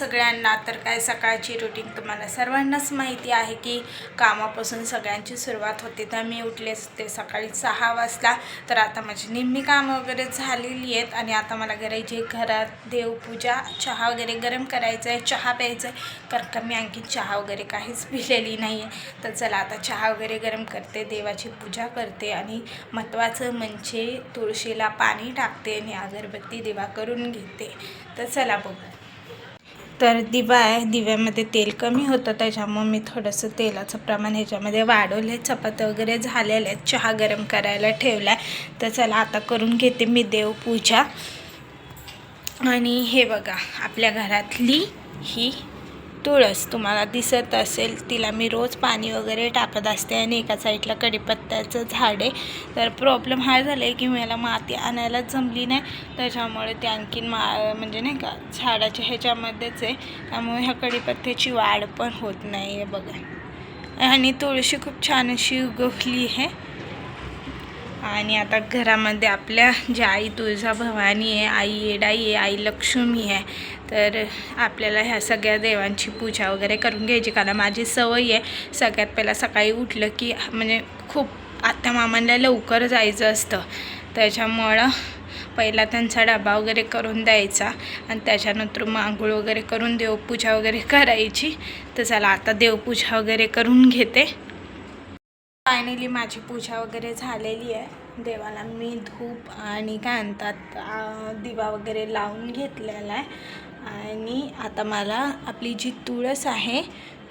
सगळ्यांना तर काय सकाळची रुटीन तुम्हाला सर्वांनाच माहिती आहे की कामापासून सगळ्यांची सुरुवात होते. तर मी उठले असते सकाळी सहा वाजता. तर आता माझी निम्मी कामं वगैरे झालेली आहेत आणि आता मला करायची घरात देवपूजा चहा वगैरे गरम करायचं आहे चहा प्यायचं आहे कारण का मी आणखी चहा वगैरे काहीच पिलेली नाही आहे तर चला आता चहा वगैरे गरम करते देवाची पूजा करते आणि महत्त्वाचं म्हणजे तुळशीला पाणी टाकते आणि अगरबत्ती देवा करून घेते. तर चला बघू. तर दिवा आहे. दिव्यामध्ये तेल कमी होतं. त्याच्यामुळं मी थोडंसं तेलाचं प्रमाण ह्याच्यामध्ये वाढवले चपात्या वगैरे झालेल्या आहेत. चहा गरम करायला ठेवला आहे तर चला आता करून घेते मी देवपूजा आणि हे बघा आपल्या घरातली ही तुळस तुम्हाला दिसत असेल तिला मी रोज पाणी वगैरे टाकत असते आणि एका साईडला कढीपत्त्याचं झाड आहे. तर प्रॉब्लेम हा झाला आहे की मला माती आणायला जमली नाही. त्याच्यामुळे ते आणखीन मा म्हणजे नाही का झाडाच्या ह्याच्यामध्येच आहे. त्यामुळे ह्या कढीपत्त्याची वाढ पण होत नाही आहे बघा. आणि तुळशी खूप छान अशी उगवली आहे. आणि आता घरामध्ये आपल्या ज्या आई तुळजा भवानी आहे आई येडाई आहे आई लक्ष्मी आहे तर आपल्याला ह्या सगळ्या देवांची पूजा वगैरे करून घ्यायची. कारण माझी सवय आहे सगळ्यात पहिला सकाळी उठलं की म्हणजे खूप आत्या मामांना लवकर जायचं असतं. त्याच्यामुळं पहिला त्यांचा डबा वगैरे करून द्यायचा आणि त्याच्यानंतर मग आंघोळ वगैरे करून देवपूजा वगैरे करायची. तर चला आता देवपूजा वगैरे करून घेते. फायनली माझी पूजा वगैरे झालेली आहे. देवाला मी धूप आणि काय म्हणतात दिवा वगैरे लावून घेतलेला आहे. आणि आता मला आपली जी तुळस आहे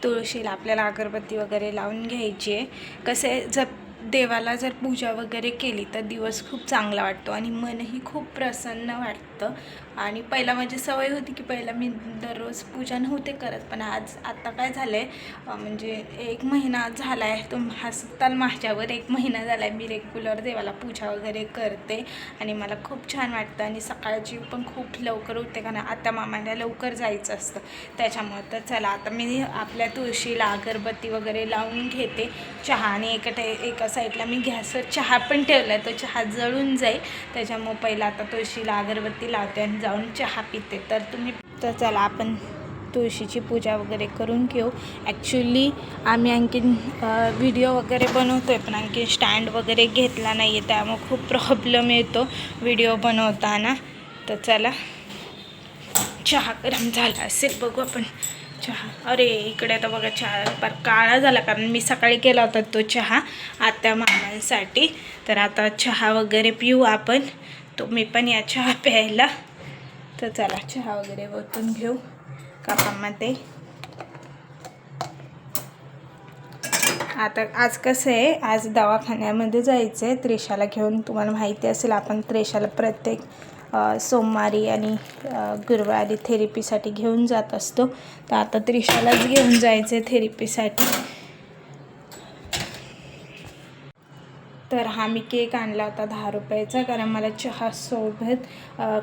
तुळशीला आपल्याला अगरबत्ती वगैरे लावून घ्यायची आहे. कसे जर देवाला जर पूजा वगैरे केली तर दिवस खूप चांगला वाटतो आणि मनही खूप प्रसन्न वाटतं. आणि पहिला माझी सवय होती की पहिला मी दररोज पूजा नव्हते करत पण आज आत्ता काय झालं आहे म्हणजे एक महिना झाला आहे तो हसताल माझ्यावर एक महिना झाला आहे मी रेग्युलर देवाला पूजा वगैरे करते आणि मला खूप छान वाटतं आणि सकाळची पण खूप लवकर उठते कारण आता मामाला लवकर जायचं असतं. त्याच्यामुळं तर चला आता मी आपल्या तुळशीला अगरबत्ती वगैरे लावून घेते. चहा आणि एका टे एका साईडला मी गॅसवर चहा पण ठेवला आहे तो चहा जळून जाईल. त्याच्यामुळं पहिला आता तुळशीला अगरबत्ती लावते आणि जाऊन चहा पिते. तर तुम्ही तर चला आपण तुळशीची पूजा वगैरे करून घेऊ. ॲक्च्युली आम्ही आणखीन व्हिडिओ वगैरे बनवतो आहे पण आणखी स्टँड वगैरे घेतला नाही आहे त्यामुळं खूप प्रॉब्लेम येतो व्हिडिओ बनवताना. तर चला चहा गरम झाला असेल बघू आपण. चहा. अरे इकडे आता बघा चहा फार काळा झाला कारण मी सकाळी केला होता तो चहा आत्या मामांसाठी. तर आता चहा वगैरे पिऊ आपण. तो मी पण या चहा प्यायला. तर चला चहा वगैरे ओतून घेऊ कापामध्ये. आता आज कसं आहे आज दवाखान्यामध्ये जायचं आहे त्रेशाला घेऊन तुम्हाला माहिती असेल आपण त्रेशाला प्रत्येक सोमवारी आणि गुरुवारी थेरपीसाठी घेऊन जात असतो. तर आता त्रिशालाच घेऊन जायचं आहे थेरपीसाठी. तर हा मी केक आणला होता दहा रुपयाचा कारण मला चहासोबत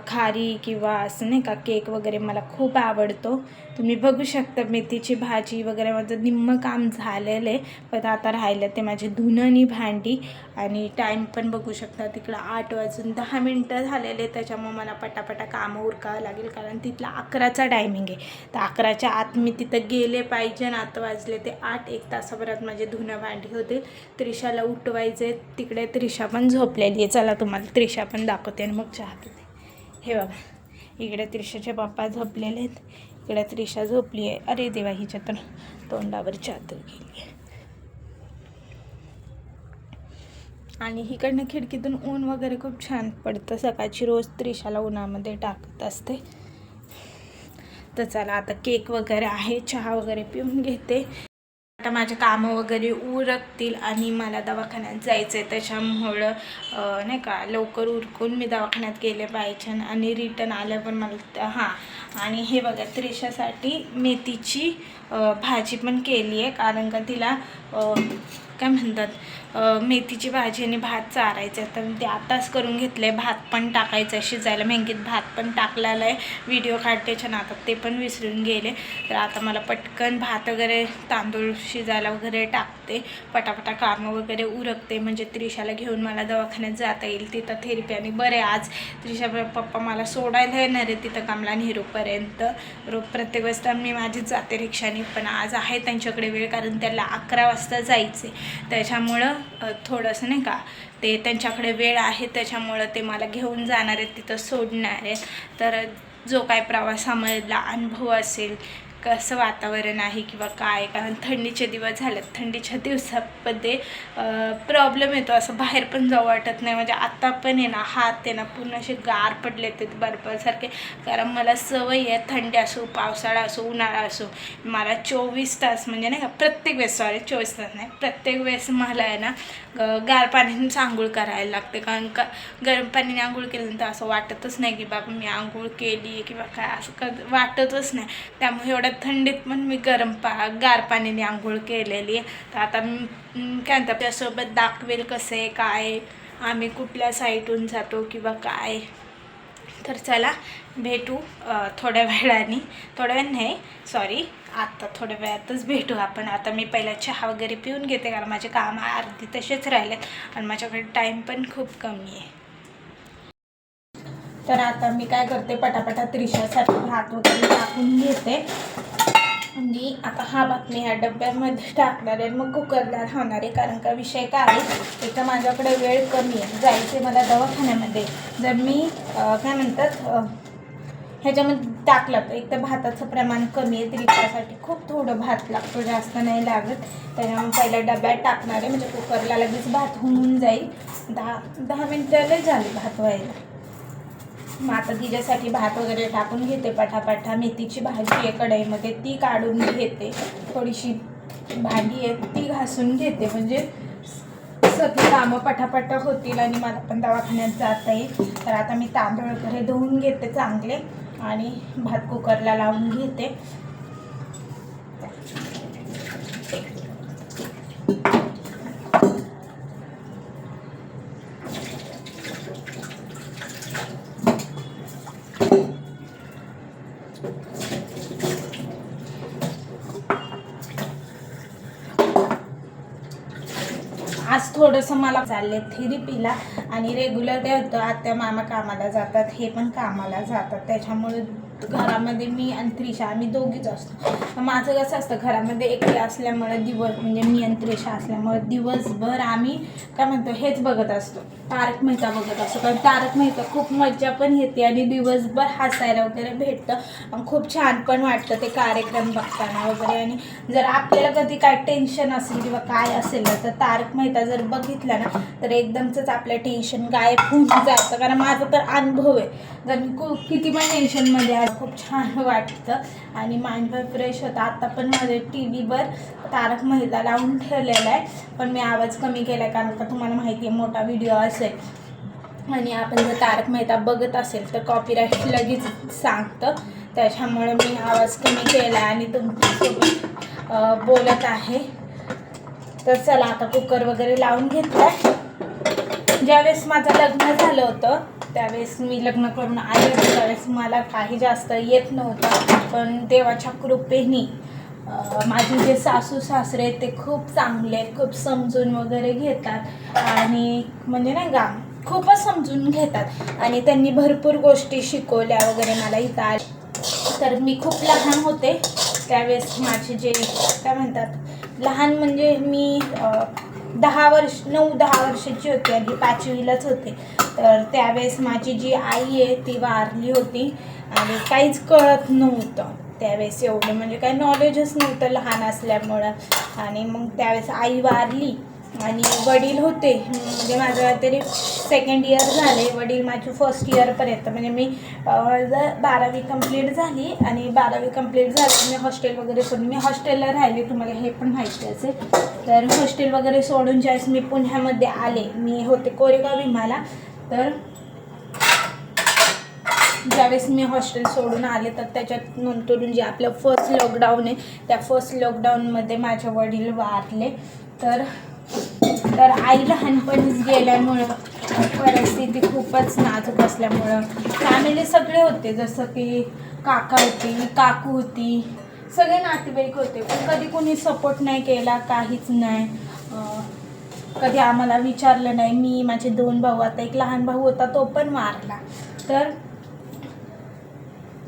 खारी किंवा असं नाही का केक वगैरे मला खूप आवडतो. तुम्ही बघू शकता मेथीची भाजी वगैरे माझं निम्म काम झालेलं आहे. पण आता राहिलं ते माझे धुनं आणि भांडी. आणि टाईम पण बघू शकता. तिकडं आठ वाजून दहा मिनटं झालेले त्याच्यामुळं मला पटापटा कामं उरकावं लागेल. कारण तिथला अकराचा टायमिंग आहे. तर अकराच्या आत मी तिथं गेले पाहिजे. आणि आता वाजले ते आठ. एक तासाभरात माझे धुणं भांडी होतील. त्रिशाला उठवायचे तिकडे त्रिशा पण झोपलेली आहे. चला तुम्हाला त्रिशा पण दाखवते आणि मग चहा पिते. हे बघा. इकडे त्रिशाचे पप्पा झोपलेले आहेत. इकडे त्रिशा झोपली आहे. अरे देवा हिच्या तर तोंडावर चादर गेली आहे. आणि इकडनं खिडकीतून ऊन वगैरे खूप छान पडतं. सकाळची रोज त्रिशाला उन्हामध्ये टाकत असते. तर चला आता केक वगैरे आहे. चहा वगैरे पिऊन घेते. आता माझे कामं वगैरे उरकतील आणि मला दवाखान्यात जायचं आहे त्याच्यामुळं नाही का लवकर उरकून मी दवाखान्यात गेले पाहिजे आणि रिटर्न आलं पण मला हां. आणि हे बघा त्रिशासाठी मेथीची भाजी पण केली आहे कारण का तिला काय म्हणतात मेथीची भाजी आणि भात चारायचं आहे तर ते आताच करून घेतलं आहे भात पण टाकायचं आहे शिजायला मेंगीत भात पण टाकलेला आहे व्हिडिओ काढतेच्या नादात ते पण विसरून गेले. तर आता मला पटकन भात वगैरे तांदूळ शिजायला वगैरे टाकते. पटापटा कामं वगैरे उरकते. म्हणजे त्रिशाला घेऊन मला दवाखान्यात जाता येईल. तिथं थेरपी आणि बरे आज. त्रिशा पप्पा मला सोडायला येणार आहे तिथं कामला नेहरूपर्यंत रोज प्रत्येक वेळेस तर मी माझीच जाते रिक्षाने. पण आज आहे त्यांच्याकडे वेळ कारण त्याला अकरा वाजता जायचे त्याच्यामुळं थोडंसं नाही का ते त्यांच्याकडे वेळ आहे त्याच्यामुळं ते मला घेऊन जाणार आहेत तिथं सोडणार आहेत. तर जो काय प्रवासामधला अनुभव असेल कसं वातावरण आहे किंवा काय? कारण थंडीचे दिवस झालेत. थंडीच्या दिवसामध्ये प्रॉब्लेम येतो. असं बाहेर पण जाऊ वाटत नाही. म्हणजे आत्ता पण आहे ना हात आहे ना पूर्ण असे गार पडले ते बर्फासारखे. कारण मला सवय आहे थंडी असो पावसाळा असो उन्हाळा असो. मला चोवीस तास म्हणजे नाही का प्रत्येक वेळेस सॉरी चोवीस तास नाही प्रत्येक वेळेस मला आहे ना गार पाण्याने आंघोळ करायला लागते. कारण का गरम पाण्याने आंघोळ केल्यानंतर असं वाटतच नाही की बाबा मी आंघोळ केली आहे किंवा काय असं क वाटतच नाही. त्यामुळे एवढ्या थंडीत पण मी गरम पा गार पाण्याने आंघोळ केलेली आहे. तर आता मी काय म्हणतात त्यासोबत दाखवेल कसं आहे काय आम्ही कुठल्या साईटहून जातो किंवा काय. तर चला भेटू थोड्या वेळाने. थोड्या वेळ नाही सॉरी आत्ता थोड्या वेळातच भेटू आपण. आता मी पहिला चहा वगैरे पिऊन घेते कारण माझे काम अर्धी तसेच राहिलेत आणि माझ्याकडे टाईम पण खूप कमी आहे. तर आता मी काय करते पटापटा त्रिशासाठी भात वगैरे टाकून घेते. आणि आता हा बातमी ह्या डब्यामध्ये टाकणार आहे. मग कुकरला राहणार आहे. कारण का विषय काय आहे? एक तर माझ्याकडे वेळ कमी आहे. जायचे मला दवाखान्यामध्ये. जर मी काय म्हणतात ह्याच्यामध्ये टाकलं तर एक तर भाताचं प्रमाण कमी आहे. त्यासाठी खूप थोडं भात लागतो. जास्त नाही लागत. त्याच्यामुळे पहिल्या डब्यात टाकणार आहे. म्हणजे कुकरला लगेच भात होऊन जाईल. दहा दहा मिनटं लय झाले भात व्हायला. मग आता तिच्यासाठी भात वगैरे टाकून घेते पटापटा. मेथीची भाजी आहे कढईमध्ये ती काढून घेते. थोडीशी भांडी आहे ती घासून घेते. म्हणजे सगळी कामं पटापट होतील आणि मला पण दवाखान्यात जाता येईल. तर आता मी तांदूळ वगैरे धुवून घेते चांगले आणि भात कुकरला लावून घेते आज थोडंसं मला चालले थेरपीला आणि रेग्युलर काय होतं आत्या मामा कामाला जातात हे पण कामाला जातात. त्याच्यामुळे घरामध्ये मी आणि त्रिशा आम्ही दोघीच असतो. माझं कसं असतं घरामध्ये एकटे असल्यामुळे दिवस म्हणजे मी आणि त्रिशा असल्यामुळे दिवसभर आम्ही काय म्हणतो हेच बघत असतो. तारक मेहता बघत असतो. कारण तारक मेहता खूप मज्जा पण येते आणि दिवसभर हसायला वगैरे भेटतं. आणि खूप छान पण वाटतं ते कार्यक्रम बघताना वगैरे. आणि जर आपल्याला कधी काय टेन्शन असेल किंवा काय असेल ना तर तारक मेहता जर बघितला ना तर एकदमच आपलं टेन्शन गायब होऊन जातं. कारण माझा तर अनुभव आहे. जर मी खूप किती पण टेन्शनमध्ये आहे खूप छान वाटतं. आणि माइंड पण फ्रेश होतं. आता पण माझ्या टी व्हीवर तारक मेहता लावून ठेवलेला आहे. पण मी आवाज कमी केला आहे कारण का तुम्हाला माहिती आहे मोठा व्हिडिओ असेल. आणि आपण जर तारक मेहता बघत असेल तर कॉपीराईट लगेच सांगतं. त्याच्यामुळे मी आवाज कमी केला आणि तुमच्यासोबत बोलत आहे. तर चला आता कुकर वगैरे लावून घेतला ज्यावेळेस माझं लग्न झालं होतं त्यावेळेस मी लग्न करून आले होते. त्यावेळेस मला काही जास्त येत नव्हतं. पण देवाच्या कृपेनी माझे जे सासू सासरे आहेत ते खूप चांगले आहेत खूप समजून वगैरे घेतात. आणि म्हणजे नाही का खूपच समजून घेतात. आणि त्यांनी भरपूर गोष्टी शिकवल्या वगैरे मला इथं आल्या. तर मी खूप लहान होते. त्यावेळेस माझे जे काय म्हणतात लहान म्हणजे मी दहा वर्ष नऊ दहा वर्षाची होती. आणि पाचवीलाच होते. तर त्यावेळेस माझी जी आई आहे ती वारली होती. आणि काहीच कळत नव्हतं. त्यावेळेस एवढं म्हणजे काय नॉलेजच नव्हतं लहान असल्यामुळं. आणि मग त्यावेळेस आई वारली आणि वडील होते. म्हणजे माझं तरी सेकंड इयर झाले. वडील माझी फर्स्ट इयरपर्यंत म्हणजे मी बारावी कंप्लीट झाली आणि बारावी कंप्लीट झाली मी हॉस्टेल वगैरे सोडून मी हॉस्टेलला राहिले. तुम्हाला हे पण माहिती असेल. तर हॉस्टेल वगैरे सोडून ज्यावेळेस मी पुण्यामध्ये आले मी होते कोरेगाव भीमाला. तर ज्यावेळेस मी हॉस्टेल सोडून आले तर त्याच्यात नंतरून जे आपलं फर्स्ट लॉकडाऊन आहे त्या फर्स्ट लॉकडाऊनमध्ये माझे वडील वारले. तर तर आई लहानपणीच गेल्यामुळं परिस्थिती खूपच नाजूक असल्यामुळं फॅमिली सगळे होते. जसं की काका होती काकू होती सगळे नातेवाईक होते. पण कधी कोणी सपोर्ट नाही केला काहीच नाही. कधी आम्हाला विचारलं नाही मी माझे दोन भाऊ आता एक लहान भाऊ होता तो पण वारला. तर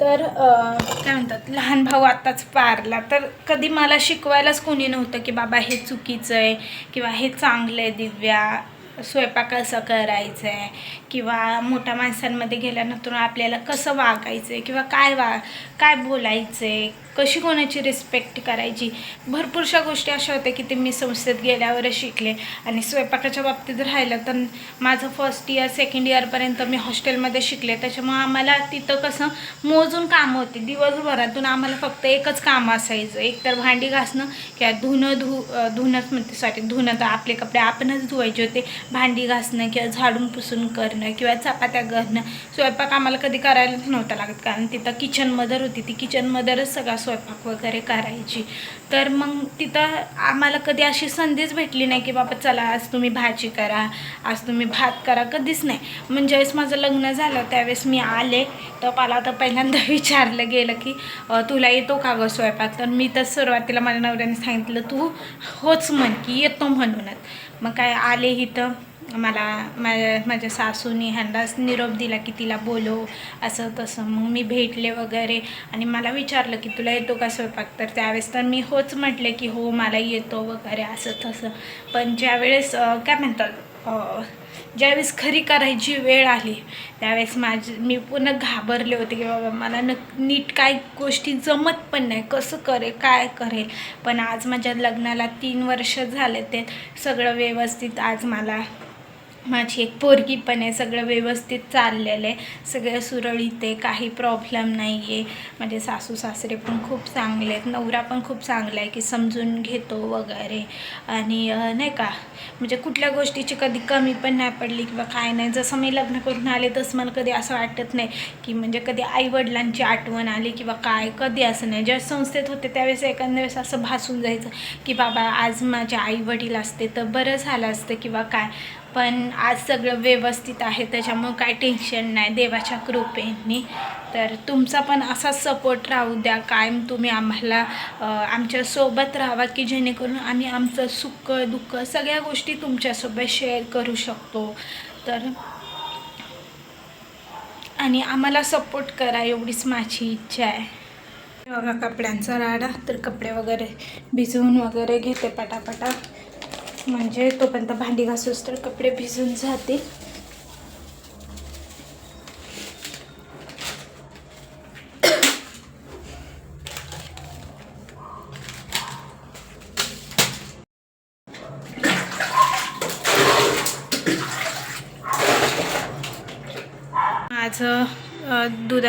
तर काय म्हणतात लहान भाऊ आत्ताच पारला. तर कधी मला शिकवायलाच कोणी नव्हतं की बाबा हे चुकीचं आहे किंवा हे चांगलं आहे दिव्या. स्वयंपाक कसं करायचं आहे किंवा मोठ्या माणसांमध्ये गेल्यानंतर आपल्याला कसं वागायचं आहे किंवा काय वा काय बोलायचं आहे कशी कोणाची रिस्पेक्ट करायची? भरपूरशा गोष्टी अशा होत्या की ते मी संस्थेत गेल्यावरच शिकले आणि स्वयंपाकाच्या बाबतीत राहिलं तर माझं फर्स्ट इयर सेकंड इयरपर्यंत मी हॉस्टेलमध्ये शिकले. त्याच्यामुळं आम्हाला तिथं कसं मोजून कामं होती. दिवसभरातून आम्हाला फक्त एकच काम असायचं. एक तर भांडी घासणं किंवा धुणं धु धुणंच म्हणते. सॉरी धुणं तर आपले कपडे आपणच धुवायचे होते. भांडी घासणं किंवा झाडून पुसून करणं किंवा चपात्या करणं स्वयंपाक आम्हाला कधी करायलाच नव्हता लागत. कारण तिथं किचन मदर होती. ती किचन मदरच सगळा स्वयंपाक वगैरे करायची. तर मग तिथं आम्हाला कधी अशी संधीच भेटली नाही की बाबा चला आज तुम्ही भाजी करा आज तुम्ही भात करा. कधीच नाही. म्हणजे ज्यावेळेस माझं लग्न झालं त्यावेळेस मी आले. तर मला तर पहिल्यांदा विचारलं गेलं की तुला येतो का गं स्वयंपाक? तर मी तर सुरुवातीला माझ्या नवऱ्याने सांगितलं तू होच म्हण की येतो म्हणूनच. मग काय आले इथं. मला माझ्या माझ्या सासूनी ह्यांनाच निरोप दिला की तिला बोलव असं तसं. मग मी भेटले वगैरे. आणि मला विचारलं की तुला येतो का स्वयंपाक? तर त्यावेळेस तर मी होच म्हटले की हो मला येतो वगैरे असं तसं. पण ज्यावेळेस काय म्हणतात? ज्यावेळेस खरी करायची वेळ आली त्यावेळेस माझी मी पूर्ण घाबरले होते की बाबा मला न नीट काय गोष्टी जमत पण नाही कसं करेल काय करेल. पण आज माझ्या लग्नाला तीन वर्ष झाले ते सगळं व्यवस्थित आज मला माझी एक पोरगी पण आहे सगळं व्यवस्थित चाललेलं आहे. सगळं सुरळीत आहे काही प्रॉब्लेम नाही आहे माझे सासू सासरे पण खूप चांगले आहेत नवरा पण खूप चांगला आहे की समजून घेतो वगैरे. आणि नाही का म्हणजे कुठल्या गोष्टीची कधी कमी पण नाही पडली किंवा काय नाही. जसं मी लग्न करून आले तसं मला कधी असं वाटत नाही की म्हणजे कधी आईवडिलांची आठवण आली किंवा काय कधी असं नाही. ज्या संस्थेत होते त्यावेळेस एखाद्या वेळेस असं भासून जायचं की बाबा आज माझे आईवडील असते तर बरं झालं असतं किंवा काय. पण आज सगळं व्यवस्थित आहे त्याच्यामुळं काय टेन्शन नाही. देवाच्या कृपेने. तर तुमचा पण असा सपोर्ट राहू द्या. कायम तुम्ही आम्हाला आमच्यासोबत राहावा की जेणेकरून आम्ही आमचं सुख दुःख सगळ्या गोष्टी तुमच्यासोबत शेअर करू शकतो. तर आणि आम्हाला सपोर्ट करा एवढीच माझी इच्छा आहे. बघा कपड्यांचा राडा तर कपडे वगैरे भिजवून वगैरे घेते पटापटा. म्हणजे तोपर्यंत भांडी घासूस तर कपडे भिजून जातील माझं अ,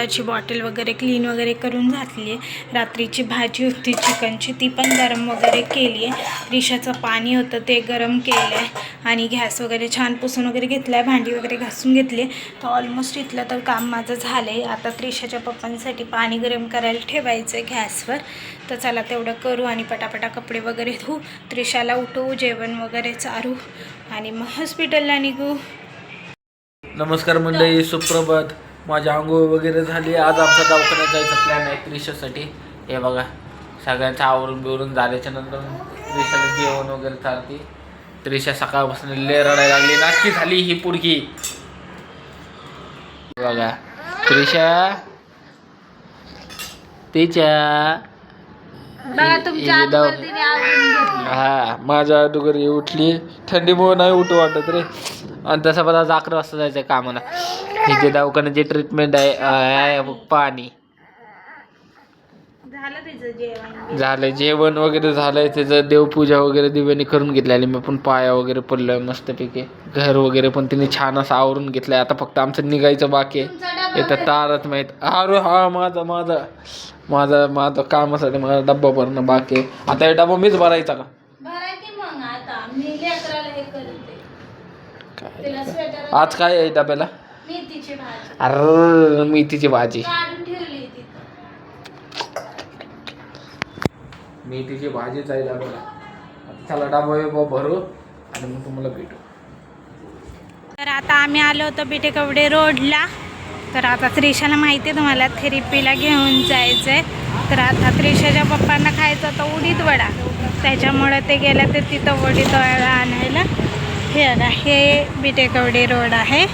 दुधाची बॉटल वगैरे क्लीन वगैरे करून घातली आहे रात्रीची भाजी होती चिकनची ती पण गरम वगैरे केली आहे रिशाचं पाणी होतं ते गरम केलं आहे आणि गॅस वगैरे छान पुसून वगैरे घेतला आहे भांडी वगैरे घासून घेतली आहे तर ऑलमोस्ट इथलं तर काम माझं झालं आहे आता त्रिशाच्या पप्पांसाठी पाणी गरम करायला ठेवायचं आहे गॅसवर. तर चला तेवढं करू आणि पटापटा कपडे वगैरे धुऊ त्रिशाला उठवू जेवण वगैरे चारू. आणि मग हॉस्पिटलला निघू. नमस्कार मंडळी सुप्रभात. माझी आंघोळ वगैरे झाली. आज आमचा दवाखान्यात जायचा प्लॅन आहे त्रिशासाठी. हे बघा सगळ्यांचं आवरून बिवरून झाल्याच्यानंतर त्रिशाला जेवण वगैरे चालते. त्रिशा सकाळपासून लय रडायला लागली. नाटकी झाली ही पुडकी बघा त्रिशा. तिच्या बघा हे माझ्या ही उठली. थंडीमुळे नाही उठू वाटत रे. आणि तसं मला आज अकरा वाजता जायचं कामाला. ही जे दवाखान्याची ट्रीटमेंट आहे आहे पाणी. झालं जेवण वगैरे झालंय त्याचं देवपूजा वगैरे दिव्याने करून घेतलेली मी पण पाया वगैरे पडलोय मस्तपैकी. घर वगैरे पण तिने छान असं आवरून घेतलंय. आता फक्त आमचं निघायचं बाकी आहे. येतं तारच माहीत. अरे हा माझा माझा. माझा माझा कामासाठी माझा डब्बा भरणं बाकी आहे. आता हे डबा मीच भरायचा का? आज काय आहे डब्याला? मेथीची भाजी. अरे मेथीची भाजी. काढून ठेवली तिथं मेथीची आता चला डबा बिबा भरू आणि मग तुम्हाला भेटू. तर आता आम्ही आलो होतो बिटेकवडे रोडला. तर आता त्रिशाला माहिती आहे तुम्हाला थेरपीला घेऊन जायचं आहे तर आता त्रिशाच्या पप्पांना खायचं होतं उडीद वडा. त्याच्यामुळे ते गेले ते तिथं उडीद वडा आणायला. हे बघा हे बिटेकवडे रोड आहे.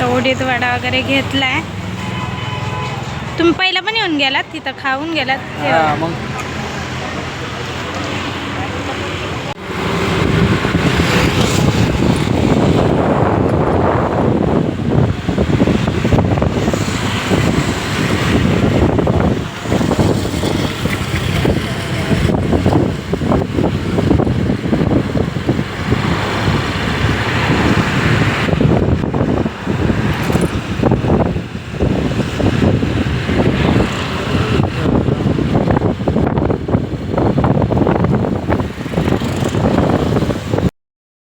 तर उडीद वडा वगैरे घेतलाय. तुम्ही पहिला पण येऊन गेलात? तिथं खाऊन गेलात? मग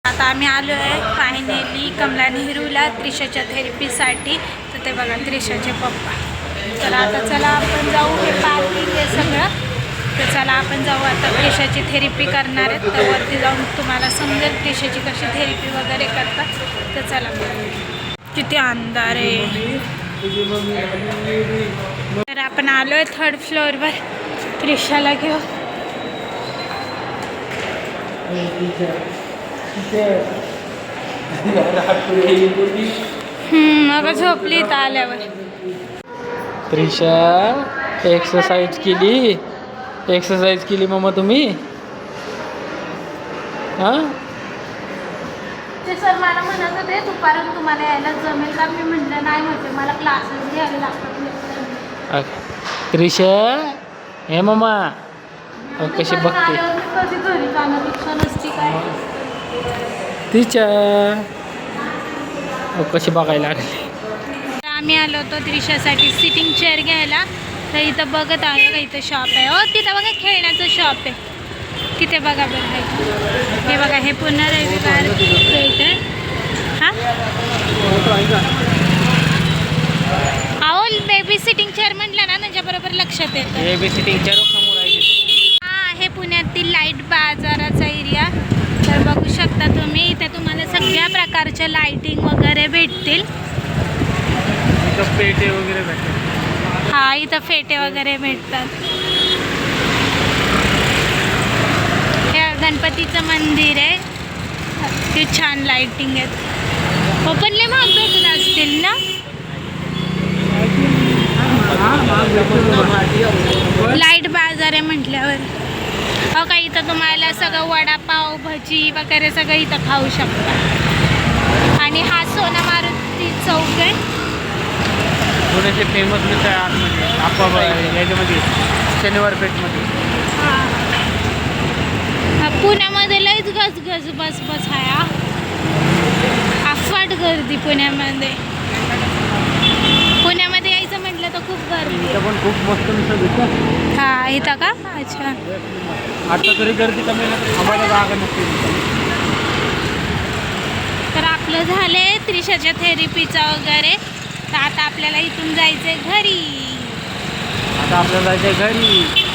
आता आम्ही आलो आहे फायनली दिला त्रिशाच्या थेरपीसाठी तर ते बघा त्रिशाचे पप्पा. तर आता चला आपण जाऊ हे पार्किंग हे सगळं. तर चला आपण जाऊ आता त्रिशाची थेरपी करणार आहेत. तर वरती जाऊन तुम्हाला समजेल त्रिशाची कशी थेरपी वगैरे करतात. तर चला किती अंधार आहे. तर आपण आलो आहे थर्ड फ्लोअरवर त्रिशाला घेऊ हम्म, मग झोपली इथं आल्यावर. त्रिशा एक्सरसाइज केली? एक्सरसाइज केली मम्मा तुम्ही? हां? ते सर मला म्हणत होते दुपारून तुम्हाला यायला जमेल का? मी म्हटलं नाही होते मला क्लासेस घ्यावे लागतात. त्रिशा हे मम्मा कशी बघते. कधी घरी जाण्यापेक्षा नसती काय? तिच्या अहो, कशी बघायला लागली? आम्ही आलो होतो त्रिशासाठी सिटिंग चेअर घ्यायला. तर इथं बघत आहे का इथं शॉप आहे. हो तिथं बघा खेळण्याचं शॉप आहे. तिथे बघा बघा इथं. हे बघा हे पुन्हा रविवार आहे हां? अहो बेबी सिटिंग चेअर म्हटलं ना त्याच्याबरोबर लक्षात येतं. हे बी सिटिंगच्या समोर आहे. हा आहे पुण्यातील लाइट बाजाराचा एरिया तर बघू शकता तुम्ही इथे तुम्हाला सगळ्या प्रकारच्या लाईटिंग वगैरे भेटतील. पेटे वगैरे भेटतात. हा इथं फेटे वगैरे भेटतात. हे गणपतीचं मंदिर आहे. ते छान लाईटिंग आहेत ओपन लय महाग भेटत असतील ना? लाइट बाजार आहे म्हटल्यावर. हो का इथं तुम्हाला सगळं वडापाव भजी वगैरे सगळं इथं खाऊ शकता. आणि हा सोना मारुती चौक आहे पुण्याचे फेमस मिसळ आतमध्ये आप्पा याच्यामध्ये शनिवार पेठमध्ये. हा, पुण्यामध्ये लयच गज गज बस बस आहे हा. अफाट गर्दी पुण्यामध्ये. तर खूप गर्दी इथं पण खूप मस्त मिसळ भेटतं हा इथं का? अच्छा. आता तरी गर्दी कमी आहे ना आम्हाला जागा नसते तर आपलं झालंय त्रिशाच्या थेरपीचा वगैरे. तर आता आपल्याला इथून जायचंय घरी. आता आपल्याला जायचं घरी.